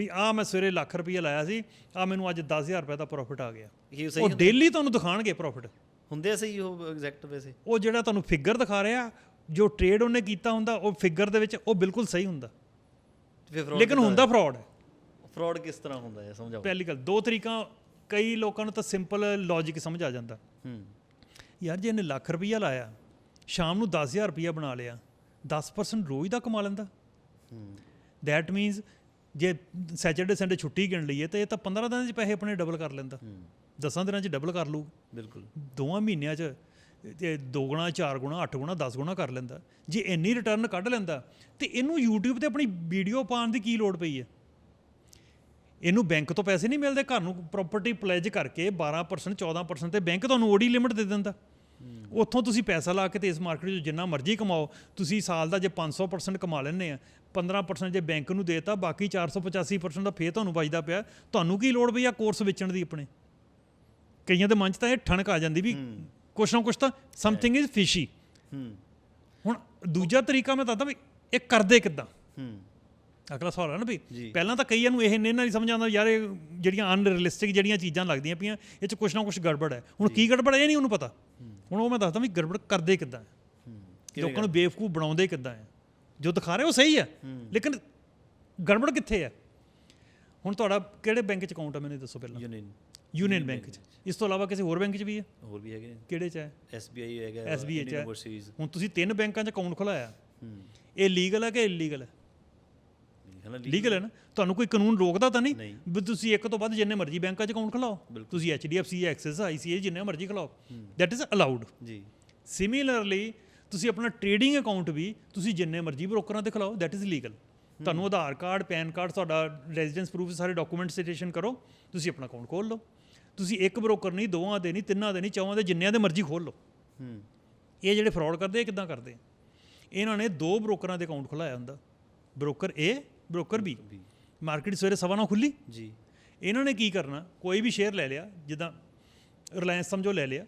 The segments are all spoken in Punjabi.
ਵੀ ਆ ਮੈਂ ਸਵੇਰੇ ਲੱਖ ਰੁਪਏ ਲਾਇਆ ਸੀ ਆ ਮੈਨੂੰ ਅੱਜ 10000 ਰੁਪਏ ਦਾ ਪ੍ਰੋਫਿਟ ਆ ਗਿਆ। ਇਹ ਸਹੀ ਉਹ ਡੇਲੀ ਤੁਹਾਨੂੰ ਦਿਖਾਣਗੇ ਪ੍ਰੋਫਿਟ ਹੁੰਦੇ ਆ ਸਹੀ ਉਹ ਐਗਜ਼ੈਕਟ ਵੈਸੇ। ਉਹ ਜਿਹੜਾ ਤੁਹਾਨੂੰ ਫਿਗਰ ਦਿਖਾ ਰਿਹਾ ਜੋ ਟ੍ਰੇਡ ਉਹਨੇ ਕੀਤਾ ਹੁੰਦਾ ਉਹ ਫਿਗਰ ਦੇ ਵਿੱਚ ਉਹ ਬਿਲਕੁਲ ਸਹੀ ਹੁੰਦਾ। ਫਿਰ ਲੇਕਿਨ ਹੁੰਦਾ ਫਰਾਡ ਫਰਾਡ ਕਿਸ ਤਰ੍ਹਾਂ ਹੁੰਦਾ ਹੈ ਸਮਝਾਓ। ਪਹਿਲੀ ਗੱਲ ਦੋ ਤਰੀਕਾ ਕਈ ਲੋਕਾਂ ਨੂੰ ਤਾਂ ਸਿੰਪਲ ਲੌਜੀਕ ਸਮਝ ਆ ਜਾਂਦਾ। ਹੂੰ। ਯਾਰ ਜੇ ਇਹਨੇ ਲੱਖ ਰੁਪਈਆ ਲਾਇਆ ਸ਼ਾਮ ਨੂੰ 10000 ਰੁਪਈਆ ਬਣਾ ਲਿਆ 10% ਰੋਜ਼ ਦਾ ਕਮਾ ਲੈਂਦਾ। ਹੂੰ। ਦੈਟ ਮੀਨਸ ਜੇ ਸੈਚਰਡੇ ਸੰਡੇ ਛੁੱਟੀ ਗਿਣ ਲਈਏ ਤੇ ਇਹ ਤਾਂ 15 ਦਿਨਾਂ 'ਚ ਪੈਸੇ ਆਪਣੇ ਡਬਲ ਕਰ ਲੈਂਦਾ। ਹੂੰ। 10 ਦਿਨਾਂ 'ਚ ਡਬਲ ਕਰ ਲੂ ਬਿਲਕੁਲ। ਦੋਵਾਂ ਮਹੀਨਿਆਂ 'ਚ ਤੇ ਦੋ ਗੁਣਾ ਚਾਰ ਗੁਣਾ ਅੱਠ ਗੁਣਾ 10 ਗੁਣਾ ਕਰ ਲੈਂਦਾ। ਜੇ ਇੰਨੀ ਰਿਟਰਨ ਕੱਢ ਲੈਂਦਾ ਤੇ ਇਹਨੂੰ YouTube ਤੇ ਆਪਣੀ ਵੀਡੀਓ ਪਾਉਣ ਦੀ ਕੀ ਲੋੜ ਪਈ ਹੈ? ਇਹਨੂੰ ਬੈਂਕ ਤੋਂ ਪੈਸੇ ਨਹੀਂ ਮਿਲਦੇ ਘਰ ਨੂੰ ਪ੍ਰਾਪਰਟੀ ਪਲੇਜ ਕਰਕੇ 12% 14% ਤੇ ਬੈਂਕ ਤੁਹਾਨੂੰ ਓਡੀ ਲਿਮਿਟ ਦੇ ਦਿੰਦਾ। ਉੱਥੋਂ ਤੁਸੀਂ ਪੈਸਾ ਲਾ ਕੇ ਤੇ ਇਸ ਮਾਰਕੀਟ 'ਚ ਜਿੰਨਾ ਮਰਜ਼ੀ ਕਮਾਓ ਤੁਸੀਂ ਸਾਲ ਦਾ ਜੇ 500% ਕਮਾ ਲੈਂਦੇ ਆ 15% ਜੇ ਬੈਂਕ ਨੂੰ ਦੇਤਾ ਬਾਕੀ 485% ਦਾ ਫੇਰ ਤੁਹਾਨੂੰ ਬਚਦਾ ਪਿਆ। ਤੁਹਾਨੂੰ ਕੀ ਲੋੜ ਪਈ ਆ ਕੋਰਸ ਵੇਚਣ ਦੀ ਆਪਣੇ? ਕਈਆਂ ਦੇ ਮਨ 'ਚ ਤਾਂ ਇਹ ਠਣਕ ਆ ਜਾਂਦੀ ਵੀ ਕੁਛ ਨਾ ਕੁਛ ਤਾਂ ਸਮਥਿੰਗ ਇਜ਼ ਫਿਸ਼ੀ ਹੁਣ ਦੂਜਾ ਤਰੀਕਾ ਮੈਂ ਦੱਸਦਾ ਵੀ ਇਹ ਕਰਦੇ ਕਿੱਦਾਂ? ਅਗਲਾ ਸਵਾਲ ਹੈ ਨਾ ਵੀ। ਪਹਿਲਾਂ ਤਾਂ ਕਈਆਂ ਨੂੰ ਇਹ ਨਹੀਂ ਨਹੀਂ ਸਮਝ ਆਉਂਦਾ ਯਾਰ ਇਹ ਜਿਹੜੀਆਂ ਅਨਰੀਅਲਿਸਟਿਕ ਜਿਹੜੀਆਂ ਚੀਜ਼ਾਂ ਲੱਗਦੀਆਂ ਪਈਆਂ ਇਹ 'ਚ ਕੁਛ ਨਾ ਕੁਛ ਗੜਬੜ ਹੈ। ਹੁਣ ਕੀ ਗੜਬੜ ਹੈ? ਇਹ ਨਹੀਂ ਉਹਨੂੰ ਪਤਾ। ਹੁਣ ਉਹ ਮੈਂ ਦੱਸਦਾ ਵੀ ਗੜਬੜ ਕਰਦੇ ਕਿੱਦਾਂ ਲੋਕਾਂ ਨੂੰ ਬੇਵਕੂਫ ਬਣਾਉਂਦੇ ਕਿੱਦਾਂ ਹੈ? ਜੋ ਦਿਖਾ ਰਹੇ ਉਹ ਸਹੀ ਹੈ। ਲੇਕਿਨ ਗੜਬੜ ਕਿੱਥੇ ਹੈ? ਹੁਣ ਤੁਹਾਡਾ ਕਿਹੜੇ ਬੈਂਕ 'ਚ ਅਕਾਊਂਟ ਹੈ ਮੈਨੂੰ ਦੱਸੋ ਪਹਿਲਾਂ? ਯੂਨੀਅਨ। ਯੂਨੀਅਨ ਬੈਂਕ 'ਚ। ਇਸ ਤੋਂ ਇਲਾਵਾ ਕਿਸੇ ਹੋਰ ਬੈਂਕ 'ਚ ਵੀ ਹੈ? ਹੋਰ ਵੀ ਹੈਗੇ। ਕਿਹੜੇ 'ਚ ਹੈ? ਐਸਬੀਆਈ ਹੈਗਾ SBI ਚ ਹੈ। ਹੁਣ ਤੁਸੀਂ ਤਿੰਨ ਬੈਂਕਾਂ 'ਚ ਅਕਾਊਂਟ ਖੁਲਾਇਆ। ਹੂੰ। ਇਹ ਲੀਗਲ ਹੈ ਕਿ ਇਲੀਗਲ ਹੈ? ਹੈ ਲੀਗਲ ਹੈ ਨਾ? ਤੁਹਾਨੂੰ ਕੋਈ ਕਾਨੂੰਨ ਰੋਕਦਾ ਤਾਂ ਨਹੀਂ। ਵੀ ਤੁਸੀਂ ਇੱਕ ਤੋਂ ਵੱਧ ਜਿੰਨੇ ਮਰਜ਼ੀ ਬੈਂਕਾਂ 'ਚ ਅਕਾਊਂਟ ਖਲਾਓ। ਤੁਸੀਂ HDFC ਐਕਸਿਸ ਆਈਸੀਆਈ ਜਿੰਨੇ ਮਰਜ਼ੀ ਖਲਾਓ। ਦੈਟ ਇਜ਼ ਅਲਾਉਡ ਜੀ। ਸਿਮਿਲਰਲੀ ਤੁਸੀਂ ਆਪਣਾ ਟ੍ਰੇਡਿੰਗ ਅਕਾਊਂਟ ਵੀ ਤੁਸੀਂ ਜਿੰਨੇ ਮਰਜ਼ੀ ਬ੍ਰੋਕਰਾਂ ਤੇ ਖਲਾਓ ਦੈਟ ਇਜ਼ ਲੀਗਲ ਤੁਹਾਨੂੰ ਆਧਾਰ ਕਾਰਡ ਪੈਨ ਕਾਰਡ ਤੁਹਾਡਾ ਰੈਜ਼ੀਡੈਂਸ ਪ੍ਰੂਫ ਸਾਰੇ ਡਾਕੂਮੈਂਟ ਸਿਟੇਸ਼ਨ ਕਰੋ ਤੁਸੀਂ ਆਪਣਾ ਅਕਾਊਂਟ ਖੋਲ ਲਓ। ਤੁਸੀਂ ਇੱਕ ਬ੍ਰੋਕਰ ਨਹੀਂ ਦੋਵਾਂ ਦੇ ਨਹੀਂ ਤਿੰਨਾਂ ਦੇ ਨਹੀਂ ਚੌਵਾਂ ਦੇ ਜਿੰਨਿਆਂ ਦੇ ਮਰਜ਼ੀ ਖੋਲ ਲਓ। ਹੂੰ। ਇਹ ਜਿਹੜੇ ਫਰਾਡ ਕਰਦੇ ਇਹ ਕਿੱਦਾਂ ਕਰਦੇ? ਇਹਨਾਂ ਨੇ ਦੋ ਬ੍ਰੋਕਰਾਂ ਦੇ ਅਕਾਊਂਟ ਖੁਲਾਇਆ ਹੁੰਦਾ। ਬ੍ਰੋਕਰ A ਬ੍ਰੋਕਰ ਵੀ ਮਾਰਕੀਟ ਸਵੇਰੇ ਸਵਾ ਨੌ ਖੁੱਲੀ ਜੀ। ਇਹਨਾਂ ਨੇ ਕੀ ਕਰਨਾ? ਕੋਈ ਵੀ ਸ਼ੇਅਰ ਲੈ ਲਿਆ ਜਿੱਦਾਂ ਰਿਲਾਇੰਸ ਸਮਝੋ ਲੈ ਲਿਆ।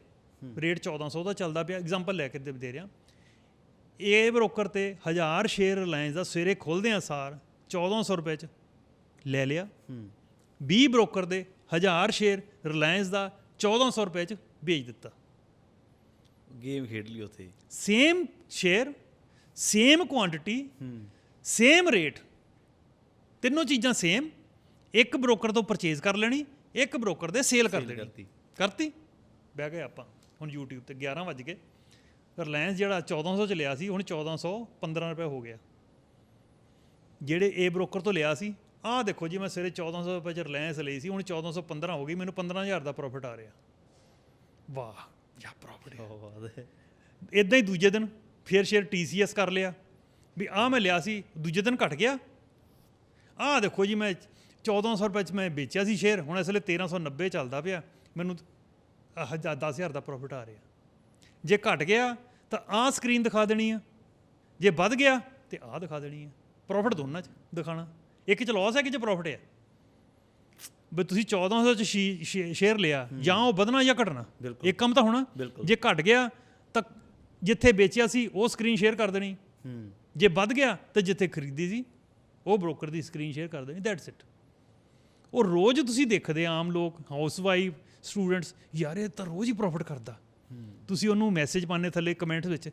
ਰੇਟ 1400 ਦਾ ਚੱਲਦਾ ਪਿਆ। ਐਗਜ਼ਾਮਪਲ ਲੈ ਕੇ ਦੇ ਰਿਹਾ। ਇਹ ਬ੍ਰੋਕਰ ਤੇ 1000 ਸ਼ੇਅਰ ਰਿਲਾਇੰਸ ਦਾ ਸਵੇਰੇ ਖੁੱਲਦੇ ਆ ਸਾਰ 1400 ਰੁਪਏ ਚ ਲੈ ਲਿਆ। ਹੂੰ। 20 ਬ੍ਰੋਕਰ ਦੇ 1000 ਸ਼ੇਅਰ ਰਿਲਾਇੰਸ ਦਾ 1400 ਰੁਪਏ ਚ ਵੇਚ ਦਿੱਤਾ। ਗੇਮ ਖੇਡ ਲਈ ਉੱਥੇ। ਸੇਮ ਸ਼ੇਅਰ ਸੇਮ ਕੁਆਂਟੀਟੀ ਹੂੰ। ਸੇਮ ਰੇਟ ਤਿੰਨੋਂ ਚੀਜ਼ਾਂ ਸੇਮ ਇੱਕ ਬ੍ਰੋਕਰ ਤੋਂ ਪਰਚੇਜ਼ ਕਰ ਲੈਣੀ ਇੱਕ ਬ੍ਰੋਕਰ ਦੇ ਸੇਲ ਕਰ ਦੇਣੀ। ਕਰਤੀ। ਕਰਤੀ? ਬਹਿ ਗਏ ਆਪਾਂ ਹੁਣ YouTube ਤੇ 11 ਵਜ ਗਏ। ਰਿਲਾਇੰਸ ਜਿਹੜਾ 1400 ਚ ਲਿਆ ਸੀ ਹੁਣ 1415 ਰੁਪਏ ਹੋ ਗਿਆ। ਜਿਹੜੇ ਇਹ ਬ੍ਰੋਕਰ ਤੋਂ ਲਿਆ ਸੀ ਆਹ ਦੇਖੋ ਜੀ ਮੈਂ ਸਵੇਰੇ 1400 ਰੁਪਏ ਚ ਰਿਲਾਇੰਸ ਲਈ ਸੀ ਹੁਣ 1415 ਹੋ ਗਈ ਮੈਨੂੰ 15000 ਦਾ ਪ੍ਰੋਫਿਟ ਆ ਰਿਹਾ। ਵਾਹ ਯਾ ਪ੍ਰੋਫਿਟ ਬਹੁਤ। ਬਾਤ ਹੈ ਇਦਾਂ ਹੀ ਦੂਜੇ ਦਿਨ ਫਿਰ ਸ਼ੇਅਰ TCS ਕਰ ਲਿਆ ਵੀ ਆਹ ਮੈਂ ਲਿਆ ਸੀ ਦੂਜੇ ਦਿਨ ਘਟ ਗਿਆ। ਆਹ ਦੇਖੋ ਜੀ ਮੈਂ 1400 ਰੁਪਏ ਚ ਮੈਂ ਵੇਚਿਆ ਸੀ ਸ਼ੇਅਰ ਹੁਣ ਇਸ ਵੇਲੇ 1390 ਚੱਲਦਾ ਪਿਆ ਮੈਨੂੰ ਆਹ 10000 ਦਾ ਪ੍ਰੋਫਿਟ ਆ ਰਿਹਾ। ਜੇ ਘਟ ਗਿਆ ਤਾਂ ਆਹ ਸਕਰੀਨ ਦਿਖਾ ਦੇਣੀ ਆ। ਜੇ ਵੱਧ ਗਿਆ ਤੇ ਆਹ ਦਿਖਾ ਦੇਣੀ ਆ। ਪ੍ਰੋਫਿਟ ਦੋਨਾਂ ਚ ਦਿਖਾਣਾ ਇੱਕ ਚ ਲਾਸ ਹੈ ਕਿ ਚ ਪ੍ਰੋਫਿਟ ਹੈ ਵੀ ਤੁਸੀਂ 1400 ਚ ਸ਼ੇਅਰ ਲਿਆ ਜਾਂ ਉਹ ਵਧਣਾ ਜਾਂ ਘਟਣਾ। ਇੱਕ ਕੰਮ ਤਾਂ ਹੋਣਾ। ਜੇ ਘਟ ਗਿਆ ਤਾਂ ਜਿੱਥੇ ਵੇਚਿਆ ਸੀ ਉਹ ਸਕਰੀਨ ਸ਼ੇਅਰ ਕਰ ਦੇਣੀ। ਹੂੰ। ਜੇ ਵੱਧ ਗਿਆ ਤਾਂ ਜਿੱਥੇ ਖਰੀਦੀ ਸੀ ਉਹ ਬ੍ਰੋਕਰ ਦੀ ਸਕਰੀਨ ਸ਼ੇਅਰ ਕਰ ਦੇਣੀ। ਦੈਟਸ ਇਟ ਉਹ ਰੋਜ਼ ਤੁਸੀਂ ਦੇਖਦੇ ਆਮ ਲੋਕ ਹਾਊਸ ਵਾਈਫ ਸਟੂਡੈਂਟਸ ਯਾਰ ਇਹ ਤਾਂ ਰੋਜ਼ ਹੀ ਪ੍ਰੋਫਿਟ ਕਰਦਾ। ਤੁਸੀਂ ਉਹਨੂੰ ਮੈਸੇਜ ਪਾਣੇ ਥੱਲੇ ਕਮੈਂਟ ਵਿੱਚ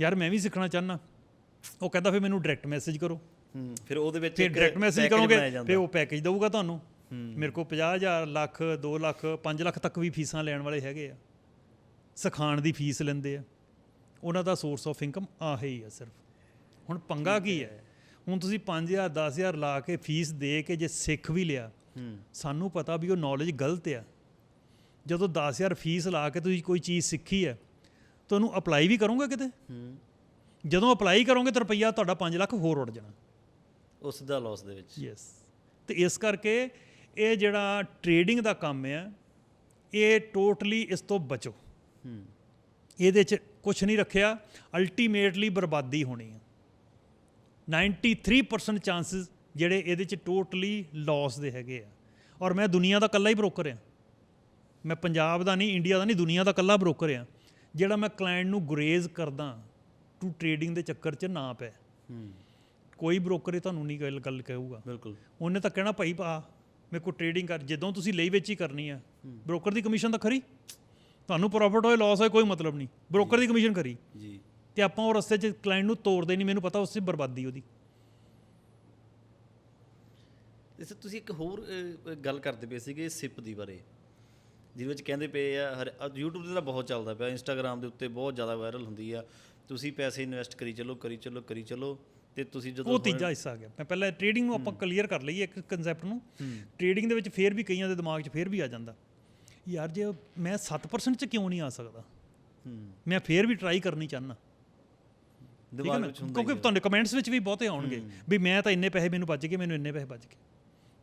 ਯਾਰ ਮੈਂ ਵੀ ਸਿੱਖਣਾ ਚਾਹਨਾ ਉਹ ਕਹਿੰਦਾ ਫਿਰ ਮੈਨੂੰ ਡਾਇਰੈਕਟ ਮੈਸੇਜ ਕਰੋ। ਫਿਰ ਉਹਦੇ ਵਿੱਚ ਫਿਰ ਡਾਇਰੈਕਟ ਮੈਸੇਜ ਕਰੋਗੇ। ਫਿਰ ਉਹ ਪੈਕੇਜ ਦਊਗਾ ਤੁਹਾਨੂੰ। ਮੇਰੇ ਕੋਲ 50000 ਲੱਖ 2 ਲੱਖ 5 ਲੱਖ ਤੱਕ ਵੀ ਫੀਸਾਂ ਲੈਣ ਵਾਲੇ ਹੈਗੇ ਆ। ਸਿਖਾਉਣ ਦੀ ਫੀਸ ਲੈਂਦੇ ਆ। ਉਹਨਾਂ ਦਾ ਸੋਰਸ ਆਫ ਇਨਕਮ ਆਹ ਹੀ ਆ ਸਿਰਫ। ਹੁਣ ਪੰਗਾ ਕੀ ਹੈ। ਹੁਣ ਤੁਸੀਂ 5000 10000 ਲਾ ਕੇ ਫੀਸ ਦੇ ਕੇ ਜੇ ਸਿੱਖ ਵੀ ਲਿਆ ਸਾਨੂੰ ਪਤਾ ਵੀ ਉਹ ਨੌਲੇਜ ਗਲਤ ਆ। ਜਦੋਂ 10000 ਫੀਸ ਲਾ ਕੇ ਤੁਸੀਂ ਕੋਈ ਚੀਜ਼ ਸਿੱਖੀ ਹੈ ਤੁਹਾਨੂੰ ਅਪਲਾਈ ਵੀ ਕਰੋਗੇ ਕਿਤੇ? ਹੂੰ। ਜਦੋਂ ਅਪਲਾਈ ਕਰੋਗੇ ਤਾਂ ਰੁਪਈਆ ਤੁਹਾਡਾ 5 ਲੱਖ ਹੋਰ ਉੱਡ ਜਾਣਾ। ਉਸ ਦਾ ਲਾਸ ਦੇ ਵਿੱਚ। ਯੈਸ ਤੇ ਇਸ ਕਰਕੇ ਇਹ ਜਿਹੜਾ ਟ੍ਰੇਡਿੰਗ ਦਾ ਕੰਮ ਹੈ ਇਹ ਟੋਟਲੀ ਇਸ ਤੋਂ ਬਚੋ। ਹੂੰ। ਇਹਦੇ 'ਚ ਕੁਝ ਨਹੀਂ ਰੱਖਿਆ ਅਲਟੀਮੇਟਲੀ ਬਰਬਾਦੀ ਹੋਣੀ ਹੈ। 93% ਚਾਂਸਸ ਜਿਹੜੇ ਇਹਦੇ 'ਚ ਟੋਟਲੀ ਲਾਸ ਦੇ ਹੈਗੇ ਆ। ਔਰ ਮੈਂ ਦੁਨੀਆ ਦਾ ਇਕੱਲਾ ਹੀ ਬ੍ਰੋਕਰ ਆ ਮੈਂ ਪੰਜਾਬ ਦਾ ਨਹੀਂ ਇੰਡੀਆ ਦਾ ਨਹੀਂ ਦੁਨੀਆ ਦਾ ਇਕੱਲਾ ਬ੍ਰੋਕਰ ਆ ਜਿਹੜਾ ਮੈਂ ਕਲਾਇੰਟ ਨੂੰ ਗੁਰੇਜ਼ ਕਰਦਾ ਟੂ ਟ੍ਰੇਡਿੰਗ ਦੇ ਚੱਕਰ 'ਚ ਨਾ ਪੈ। ਹੂੰ। ਕੋਈ ਬ੍ਰੋਕਰ ਇਹ ਤੁਹਾਨੂੰ ਨਹੀਂ ਗੱਲ ਗੱਲ ਕਹੂਗਾ। ਬਿਲਕੁਲ। ਉਹਨੇ ਤਾਂ ਕਹਿਣਾ ਭਾਈ ਆ ਮੇਰੇ ਕੋਲ ਟ੍ਰੇਡਿੰਗ ਕਰ ਜਦੋਂ ਤੁਸੀਂ ਲਈ ਵੇਚੀ ਕਰਨੀ ਆ ਬ੍ਰੋਕਰ ਦੀ ਕਮਿਸ਼ਨ ਤਾਂ ਖਰੀ। ਤੁਹਾਨੂੰ ਪ੍ਰੋਫਿਟ ਹੋਏ ਲਾਸ ਹੋਏ ਕੋਈ ਮਤਲਬ ਨਹੀਂ। ਬ੍ਰੋਕਰ ਦੀ ਕਮਿਸ਼ਨ ਖਰੀ। ਜੀ। ਤੇ ਆਪਾਂ ਉਹ ਰਸਤੇ 'ਚ ਕਲਾਇੰਟ ਨੂੰ ਤੋੜਦੇ ਨਹੀਂ ਮੈਨੂੰ ਪਤਾ ਉਸ 'ਚ ਬਰਬਾਦੀ ਉਹਦੀ। ਇਸ ਤੁਸੀਂ ਇੱਕ ਹੋਰ ਗੱਲ ਕਰਦੇ ਪਏ ਸੀਗੇ ਸਿਪ ਦੀ ਬਾਰੇ। ਜਿਹਦੇ ਵਿੱਚ ਕਹਿੰਦੇ ਪਏ ਆ ਹਰ YouTube ਤੇ ਤਾਂ ਬਹੁਤ ਚੱਲਦਾ ਪਿਆ Instagram ਦੇ ਉੱਤੇ ਬਹੁਤ ਜ਼ਿਆਦਾ ਵਾਇਰਲ ਹੁੰਦੀ ਆ। ਤੁਸੀਂ ਪੈਸੇ ਇਨਵੈਸਟ ਕਰੀ ਚੱਲੋ ਕਰੀ ਚੱਲੋ ਕਰੀ ਚੱਲੋ ਤੇ ਤੁਸੀਂ ਜਦੋਂ ਉਹ ਤੀਜਾ ਹਿੱਸਾ ਆ ਗਿਆ। ਮੈਂ ਪਹਿਲਾਂ ਟ੍ਰੇਡਿੰਗ ਨੂੰ ਆਪਾਂ ਕਲੀਅਰ ਕਰ ਲਈਏ ਇੱਕ ਕਨਸੈਪਟ ਨੂੰ। ਟ੍ਰੇਡਿੰਗ ਦੇ ਵਿੱਚ ਫੇਰ ਵੀ ਕਈਆਂ ਦੇ ਦਿਮਾਗ 'ਚ ਫੇਰ ਵੀ ਆ ਜਾਂਦਾ। ਯਾਰ ਜੇ ਮੈਂ 7% 'ਚ ਕਿਉਂ ਨਹੀਂ ਆ ਸਕਦਾ? ਮੈਂ ਫੇਰ ਵੀ ਟਰਾਈ ਕਰਨੀ ਚਾਹਨਾ ਦਿਮਾਗ ਵਿੱਚ ਹੁੰਦਾ ਕਿਉਂਕਿ ਤੁਹਾਡੇ ਕਮੈਂਟਸ ਵਿੱਚ ਵੀ ਬਹੁਤੇ ਆਉਣਗੇ ਵੀ ਮੈਂ ਤਾਂ ਇੰਨੇ ਪੈਸੇ ਮੈਨੂੰ ਬਚ ਗਏ ਮੈਨੂੰ ਇੰਨੇ ਪੈਸੇ ਬਚ ਗਏ।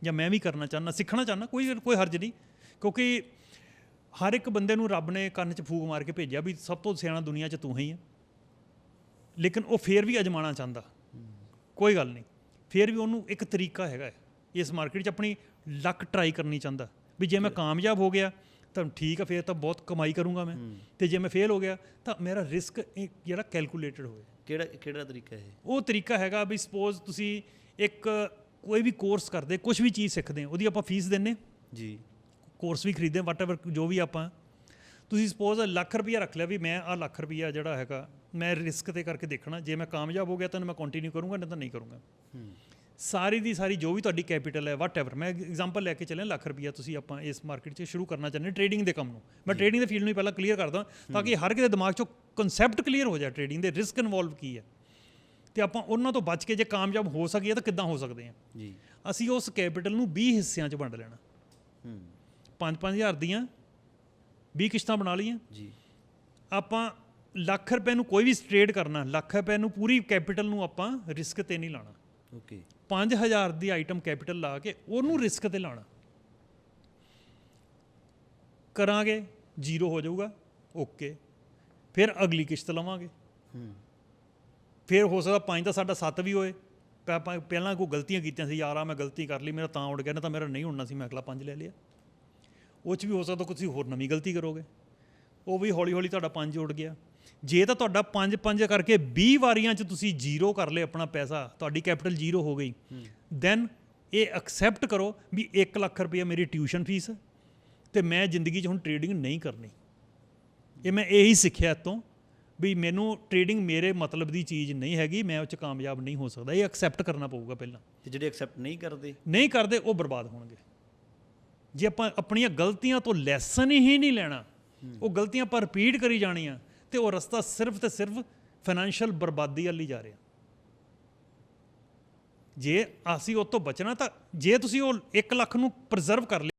ਜਾਂ ਮੈਂ ਵੀ ਕਰਨਾ ਚਾਹਨਾ ਸਿੱਖਣਾ ਚਾਹਨਾ ਕੋਈ ਕੋਈ ਹਰਜ ਨਹੀਂ। ਕਿਉਂਕਿ ਹਰ ਇੱਕ ਬੰਦੇ ਨੂੰ ਰੱਬ ਨੇ ਕੰਨ 'ਚ ਫੂਕ ਮਾਰ ਕੇ ਭੇਜਿਆ ਵੀ ਸਭ ਤੋਂ ਸਿਆਣਾ ਦੁਨੀਆ 'ਚ ਤੂੰ ਹੀ ਹੈ ਲੇਕਿਨ ਉਹ ਫੇਰ ਵੀ ਅਜਮਾਣਾ ਚਾਹੁੰਦਾ। ਕੋਈ ਗੱਲ ਨਹੀਂ। ਫੇਰ ਵੀ ਉਹਨੂੰ ਇੱਕ ਤਰੀਕਾ ਹੈਗਾ ਹੈ। ਇਸ ਮਾਰਕੀਟ 'ਚ ਆਪਣੀ ਲੱਕ ਟਰਾਈ ਕਰਨੀ ਚਾਹੁੰਦਾ। ਵੀ ਜੇ ਮੈਂ ਕਾਮਯਾਬ ਹੋ ਗਿਆ ਤਾਂ ਠੀਕ ਹੈ ਫੇਰ ਤਾਂ ਬਹੁਤ ਕਮਾਈ ਕਰੂੰਗਾ ਮੈਂ। ਤੇ ਜੇ ਮੈਂ ਫੇਲ ਹੋ ਗਿਆ ਤਾਂ ਮੇਰਾ ਰਿਸਕ ਜਿਹੜਾ ਕੈਲਕੂਲੇਟਡ ਹੋਵੇ। ਕਿਹੜਾ ਕਿਹੜਾ ਤਰੀਕਾ ਇਹ? ਉਹ ਤਰੀਕਾ ਹੈਗਾ ਵੀ ਸਪੋਜ਼ ਤੁਸੀਂ ਇੱਕ ਕੋਈ ਵੀ ਕੋਰਸ ਕਰਦੇ ਕੁਝ ਵੀ ਚੀਜ਼ ਸਿੱਖਦੇ ਹੋ ਉਹਦੀ ਆਪਾਂ ਫੀਸ ਦਿੰਨੇ ਜੀ। ਕੋਰਸ ਵੀ ਖਰੀਦਦੇ ਵਾਟਐਵਰ ਜੋ ਵੀ ਆਪਾਂ। ਤੁਸੀਂ ਸਪੋਜ਼ ਲੱਖ ਰੁਪਈਆ ਰੱਖ ਲਿਆ ਵੀ ਮੈਂ ਆ ਲੱਖ ਰੁਪਈਆ ਜਿਹੜਾ ਹੈਗਾ ਮੈਂ ਰਿਸਕ ਤੇ ਕਰਕੇ ਦੇਖਣਾ। ਜੇ ਮੈਂ ਕਾਮਯਾਬ ਹੋ ਗਿਆ ਤਾਂ ਮੈਂ ਕੰਟੀਨਿਊ ਕਰੂੰਗਾ ਨਹੀਂ ਤਾਂ ਨਹੀਂ ਕਰੂੰਗਾ। ਸਾਰੀ ਦੀ ਸਾਰੀ ਜੋ ਵੀ ਤੁਹਾਡੀ ਕੈਪੀਟਲ ਹੈ ਵਾਟਐਵਰ ਮੈਂ ਐਗਜ਼ਾਮਪਲ ਲੈ ਕੇ ਚੱਲਿਆ ਲੱਖ ਰੁਪਈਆ ਤੁਸੀਂ ਆਪਾਂ ਇਸ ਮਾਰਕੀਟ 'ਚ ਸ਼ੁਰੂ ਕਰਨਾ ਚਾਹੁੰਦੇ ਟ੍ਰੇਡਿੰਗ ਦੇ ਕੰਮ ਨੂੰ। ਮੈਂ ਟ੍ਰੇਡਿੰਗ ਦੇ ਫੀਲਡ ਨੂੰ ਪਹਿਲਾਂ ਕਲੀਅਰ ਕਰਦਾ ਤਾਂ ਕਿ ਹਰ ਕਿਸੇ ਦੇ ਦਿਮਾਗ 'ਚੋਂ ਕਨਸੈਪਟ ਕਲੀਅਰ ਹੋ ਜਾਏ ਟ੍ਰੇਡਿੰਗ ਦੇ ਰਿਸਕ ਇਨਵੋਲਵ ਕੀ ਹੈ। ਤੇ ਆਪਾਂ ਉਹਨਾਂ ਤੋਂ ਬਚ ਕੇ ਜੇ ਕਾਮਯਾਬ ਹੋ ਸਕੀਏ ਤਾਂ ਕਿੱਦਾਂ ਹੋ ਸਕਦੇ ਹਾਂ। ਜੀ। ਅਸੀਂ ਉਸ ਕੈਪੀਟਲ ਨੂੰ 20 ਹਿੱਸਿਆਂ 'ਚ ਵੰਡ ਲੈਣਾ। ਹੂੰ। 5-5000 ਦੀਆਂ 20 ਕਿਸ਼ਤਾਂ ਬਣਾ ਲਈਆਂ। ਜੀ। ਆਪਾਂ ਲੱਖ ਰੁਪਏ ਨੂੰ ਕੋਈ ਵੀ ਟ੍ਰੇਡ ਕਰਨਾ ਲੱਖ ਰੁਪਏ ਨੂੰ ਪੂਰੀ ਕੈਪੀਟਲ ਨੂੰ ਆਪਾਂ ਰਿਸਕ ਤੇ ਨਹੀਂ ਲਾਣਾ। ਓਕੇ। 5000 ਦੀ ਆਈਟਮ ਕੈਪੀਟਲ ਲਾ ਕੇ ਉਹਨੂੰ ਰਿਸਕ ਤੇ ਲਾਣਾ। ਕਰਾਂਗੇ ਜ਼ੀਰੋ ਹੋ ਜਾਊਗਾ ਓਕੇ। ਫਿਰ ਅਗਲੀ ਕਿਸ਼ਤ ਲਵਾਂਗੇ। ਹੂੰ। ਫਿਰ ਹੋ ਸਕਦਾ ਪੰਜ ਦਾ ਸਾਡਾ 7 ਵੀ ਹੋਏ। ਪਹਿਲਾਂ ਕੋਈ ਗਲਤੀਆਂ ਕੀਤੀਆਂ ਸੀ ਯਾਰ ਆ ਮੈਂ ਗਲਤੀ ਕਰ ਲਈ ਮੇਰਾ ਤਾਂ ਉੱਡ ਗਿਆ ਨਾ ਤਾਂ ਮੇਰਾ ਨਹੀਂ ਉੜਨਾ ਸੀ ਮੈਂ ਅਗਲਾ ਪੰਜ ਲੈ ਲਿਆ। ਉਹ ਚ ਵੀ ਹੋ ਸਕਦਾ ਤੁਸੀਂ ਹੋਰ ਨਵੀਂ ਗਲਤੀ ਕਰੋਗੇ। ਉਹ ਵੀ ਹੌਲੀ ਹੌਲੀ ਤੁਹਾਡਾ ਪੰਜ ਉੱਡ ਗਿਆ। ਜੇ ਤਾਂ ਤੁਹਾਡਾ ਪੰਜ ਪੰਜ ਕਰਕੇ 20 ਵਾਰੀਆਂ ਚ ਤੁਸੀਂ ਜ਼ੀਰੋ ਕਰ ਲਏ ਆਪਣਾ ਪੈਸਾ ਤੁਹਾਡੀ ਕੈਪੀਟਲ ਜ਼ੀਰੋ ਹੋ ਗਈ। ਦੈਨ ਇਹ ਐਕਸੈਪਟ ਕਰੋ ਵੀ 1 ਲੱਖ ਰੁਪਏ ਮੇਰੀ ਟਿਊਸ਼ਨ ਫੀਸ ਤੇ ਮੈਂ ਜ਼ਿੰਦਗੀ 'ਚ ਹੁਣ ਟ੍ਰੇਡਿੰਗ ਨਹੀਂ ਕਰਨੀ। ਇਹ ਮੈਂ ਇਹੀ ਸਿੱਖਿਆ ਇੱਥੋਂ ਵੀ ਮੈਨੂੰ ਟ੍ਰੇਡਿੰਗ ਮੇਰੇ ਮਤਲਬ ਦੀ ਚੀਜ਼ ਨਹੀਂ ਹੈਗੀ ਮੈਂ ਉਹ 'ਚ ਕਾਮਯਾਬ ਨਹੀਂ ਹੋ ਸਕਦਾ। ਇਹ ਐਕਸੈਪਟ ਕਰਨਾ ਪਊਗਾ ਪਹਿਲਾਂ। ਤੇ ਜਿਹੜੇ ਐਕਸੈਪਟ ਨਹੀਂ ਕਰਦੇ। ਨਹੀਂ ਕਰਦੇ ਉਹ ਬਰਬਾਦ ਹੋਣਗੇ। ਜੇ ਆਪਾਂ ਆਪਣੀਆਂ ਗਲਤੀਆਂ ਤੋਂ ਲੈਸਨ ਹੀ ਨਹੀਂ ਲੈਣਾ, ਉਹ ਗਲਤੀਆਂ ਆਪਾਂ ਰਿਪੀਟ ਕਰੀ ਜਾਣੀਆਂ, ਤੇ ਉਹ ਰਸਤਾ ਸਿਰਫ ਤੇ ਸਿਰਫ ਫਾਈਨੈਂਸ਼ੀਅਲ ਬਰਬਾਦੀ ਵੱਲ ਹੀ ਜਾ ਰਿਹਾ। ਜੇ ਅਸੀਂ ਉਹ ਤੋਂ ਬਚਣਾ ਤਾਂ ਜੇ ਤੁਸੀਂ ਉਹ 1 ਲੱਖ ਨੂੰ ਪ੍ਰੀਜ਼ਰਵ ਕਰ ਲਿਆ